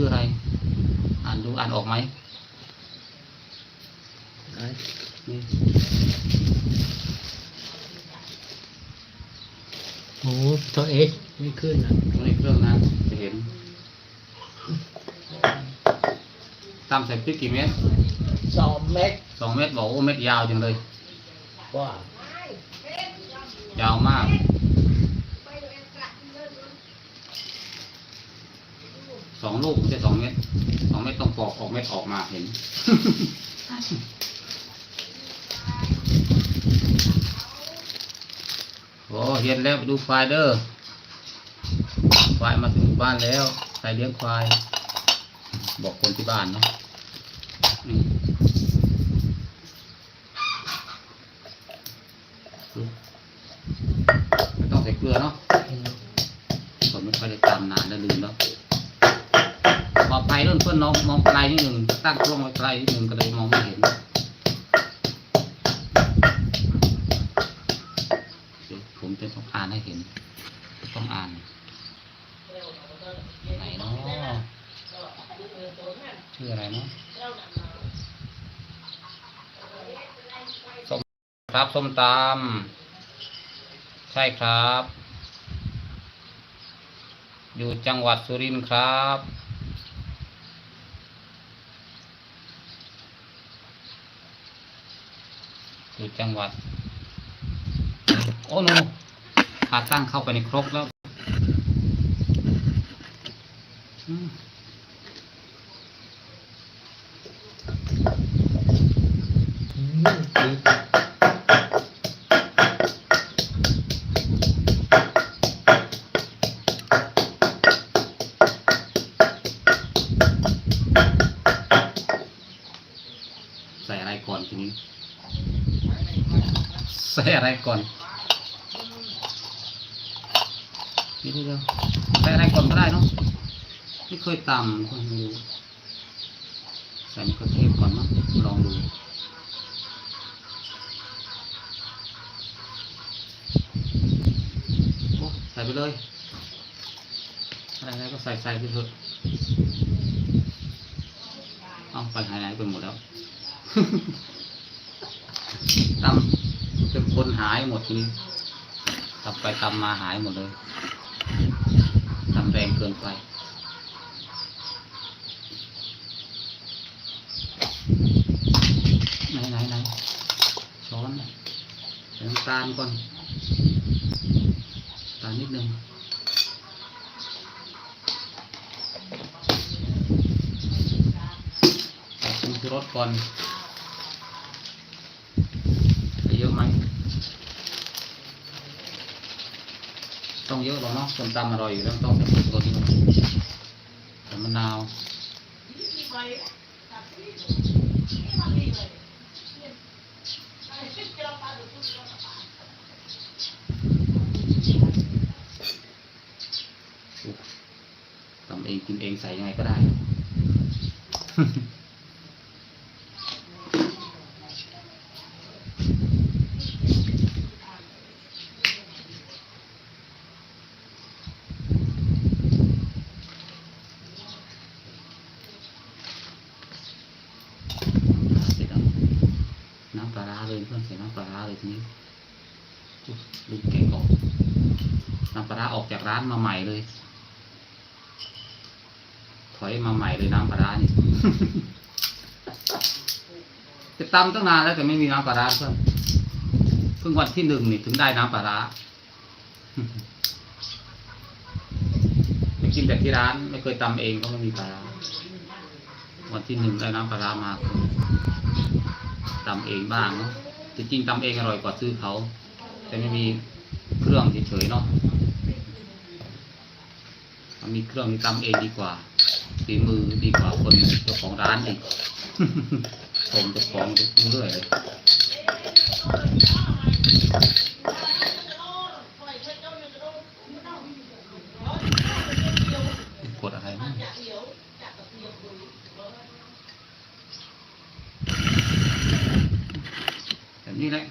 ชื่ออะไร อ่านดูอ่านออกไหมไอ้นี่โอ้ตัวเอ็กไม่ขึ้นนะตรงนี้เครื่องนะจะเห็นตามใส่พริกกี่เม็ดสองเม็ดสองเม็ดบอกโอ้เม็ดยาวจังเลยว่ายาวมาก สองลูกใช่สองเม็ดสองเม็ดต้องปอกออกเม็ดออกมาเห็น โอ้เห็นแล้วไปดูควายเด้อควายมาถึงบ้านแล้วใครเลี้ยงควาย บอกคนที่บ้านเนาะไม่ต้องใส่เกลือเนาะ องไปเรื่องเพื่อนน้องมองไกลนิดหนึ่งตั้งกล้องไว้ไกลนิดหนึ่งก็เลยมองไม่เห็นผมจะต้องอ่านให้เห็น ต้องอ่านไหนเนาะชื่ออะไรเนาะส้มครับส้มตำใช่ครับ อยู่จังหวัดสุรินทร์ครับ ดูจังหวัด โอ้โนขาตั้งเข้าไปในครกแล้วใส่อะไรก่อนทีนี้ ส่อะไรก่อนนี่เดียวใส่อะไรก่อนก็ได้เนาะไม่เคยตำก็ไม่รู้ใส่มะเขือเทศก่อนมั้งลองดูโอ้ใส่ไปเลยอะไรๆก็ใส่ใส่ไปเถอะเอาไปหายไหนไปหมดแล้วตำ นคนหายหมดทีนี้ตำไปตำมาหายหมดเลยตำแรงเกินไปไหนไหนไหนช้อนใส่น้ำตาลก่อนตาลนิดนึงใส่ผงชูรสก่อนใส่เยอะไหม ต้องเยอะหรอกเนาะส้มตำอร่อยอยู่แล้วต้องใส่ผงชูรสเยอะใส่มะนาวทำเองกินเองใส่ยังไงก็ได้ เสร็จแล้วน้ำป ลาร้าเลยเพื่อนใส่น้ำปลาร้าเลยทีนี้ลูกแกะออกน้ำปลาร้าออกจากร้านมาใหม่เลย ถอยมาใหม่เลยน้ำปลาร้านี่จะตำตั้งนานแล้วแต่ไม่มีน้ำปลาร้าเพื่อนเพิ่งวันที่หนึ่งนี่ถึงได้น้ำปลาร้าไปกินแต่ที่ร้านไม่เคยตำเองก็ไม่มีปลาร้าวันที่หนึ่งได้น้ำปลาร้ามา ตำเองบ้างเนาะจริงๆตำเองอร่อยกว่าซื้อเขา แต่ไม่มีเครื่องเฉยๆเนาะมีเครื่องมีตำเองดีกว่าฝีมือดีกว่าคนเจ้าของร้านอีกผมเจ้าของเรื่อยเลยกดอะไรมั้งแบบ นี้แหละ